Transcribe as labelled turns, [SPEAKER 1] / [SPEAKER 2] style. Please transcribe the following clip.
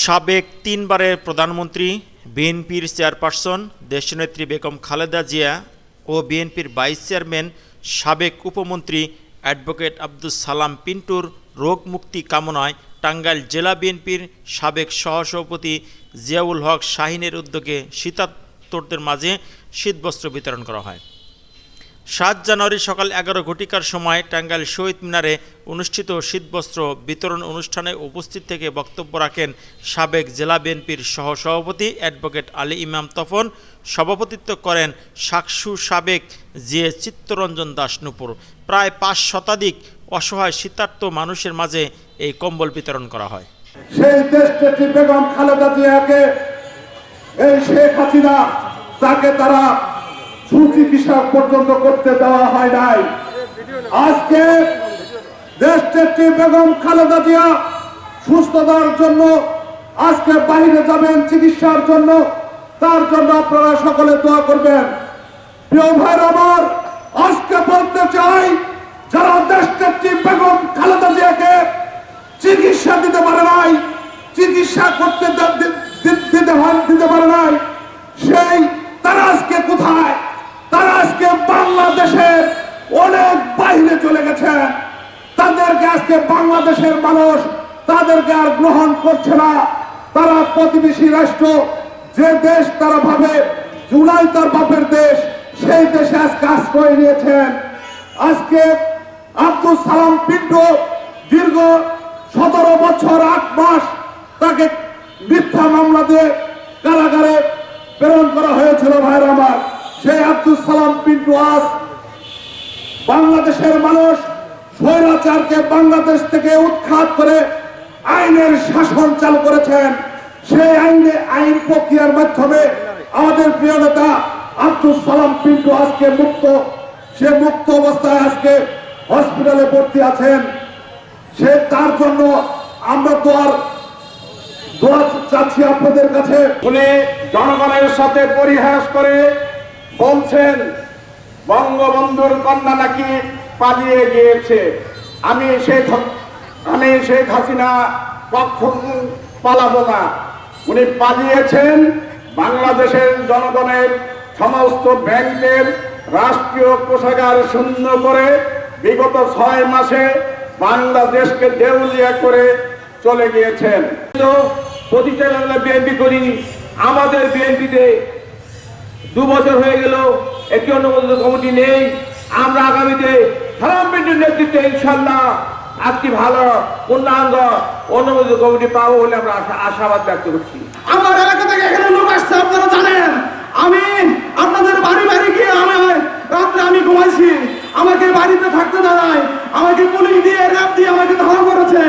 [SPEAKER 1] সাবেক তিনবারের প্রধানমন্ত্রী, বিএনপির চেয়ারপারসন, দেশনেত্রী বেগম খালেদা জিয়া ও বিএনপির ভাইস চেয়ারম্যান, সাবেক উপমন্ত্রী অ্যাডভোকেট আব্দুল সালাম পিন্টুর রোগ মুক্তি কামনায় টাঙ্গাইল জেলা বিএনপির সাবেক সহসভাপতি জিয়াউল হক শাহিনের উদ্যোগে শীতার্তদের মাঝে শীতবস্ত্র বিতরণ করা হয়। সাত জানুয়ারি সকাল এগারো ঘটিকার সময় টাঙ্গাইল শহীদ মিনারে অনুষ্ঠিত শীতবস্ত্র বিতরণ অনুষ্ঠানে উপস্থিত থেকে বক্তব্য রাখেন সাবেক জেলা বিএনপির সহসভাপতি অ্যাডভোকেট আলী ইমাম তফন, সভাপতিত্ব করেন সাকসু সাবেক জিএ চিত্তরঞ্জন দাস নুপুর প্রায় পাঁচ শতাধিক অসহায় শীতার্ত মানুষের মাঝে এই কম্বল বিতরণ করা হয়।
[SPEAKER 2] সেই দেশটি বেগম খালেদা জিয়াকে, এই শেখ হাসিনা, তাকে তারা সুচিকিৎসা পর্যন্ত করতে দেওয়া হয় নাই। আজকে দেশটি বেগম খালেদা জিয়া সুস্থতার জন্য, আজকে বাইরে যাবেন চিকিৎসার জন্য, তার জন্য আপনারা সকলে দোয়া করবেন। প্রিয় ভাইর আমার, আজকে বলতে চাই, যারা দেশটি বেগম খালেদা জিয়াকে চিকিৎসা দিতে পারে নাই, চিকিৎসা করতে দিতে পারে নাই, সেই তারা আজকে কোথায় তারা আজকে বাংলাদেশের অনেক বাইরে চলে গেছে তাদেরকে আজকে বাংলাদেশের মানুষ তাদেরকে আর গ্রহণ করছে না, তারা প্রতিবেশী রাষ্ট্র, যে দেশ তারা ভাবে জুলাই তার বাপের দেশ, সেই দেশে আজকে আশ্রয় নিয়েছেন। আজকে আব্দুল সালাম পিন্টু দীর্ঘ সতেরো বছর আট মাস তাকে মিথ্যা মামলা দিয়ে কারাগারে প্রেরণ করা হয়েছিল ভাইয়ের আমার। সেই আব্দুল সালাম পিন্টু আজ বাংলাদেশের মানুষ স্বৈরাচারকে বাংলাদেশ থেকে উৎখাত করে আইনের শাসন চালু করেছেন, সেই আইনে আইন প্রক্রিয়ার মাধ্যমে আমাদের প্রিয় নেতা আব্দুল সালাম পিন্টু আজকে মুক্ত, সে মুক্ত অবস্থায় আজকে হসপিটালে ভর্তি আছেন। সে তার জন্য আমরা তো আর চাচ্ছি আপনাদের কাছে।
[SPEAKER 3] উনি জনগণের সাথে পরিহাস করে বলছেন, বঙ্গবন্ধুর কন্যা নাকি পালিয়ে গিয়েছে। আমি শেখ আমি শেখ হাসিনা কখন পালাবো না। উনি পালিয়েছেন বাংলাদেশের জনগণের সমস্ত ব্যাংকের রাষ্ট্রীয় কোষাগার শূন্য করে বিগত ছয় মাসে বাংলাদেশকে দেউলিয়া করে চলে গিয়েছেন।
[SPEAKER 4] তো বিএনপি করিনি। আমাদের বিএনপিতে দু বছর হয়ে গেল একটি অনুমোদিত কমিটি নেই। আমরা আগামীতে সালাম পিন্টুর নেতৃত্বে ইনশাল্লাহ আজকে ভালো পূর্ণাঙ্গ অনুমোদিত কমিটি পাবো বলে আমরা আশাবাদ ব্যক্ত করছি।
[SPEAKER 5] আমার এলাকা থেকে এখানে লোক আসছে, আপনারা জানেন। আমি আপনাদের বাড়ি বাড়ি গিয়ে আমি রাত্রে আমি ঘুমাইছি। আমাকে বাড়িতে থাকতে দাঁড়ায় আমাকে পুলিশ দিয়ে, র্যাব দিয়ে আমাকে ধরা করেছে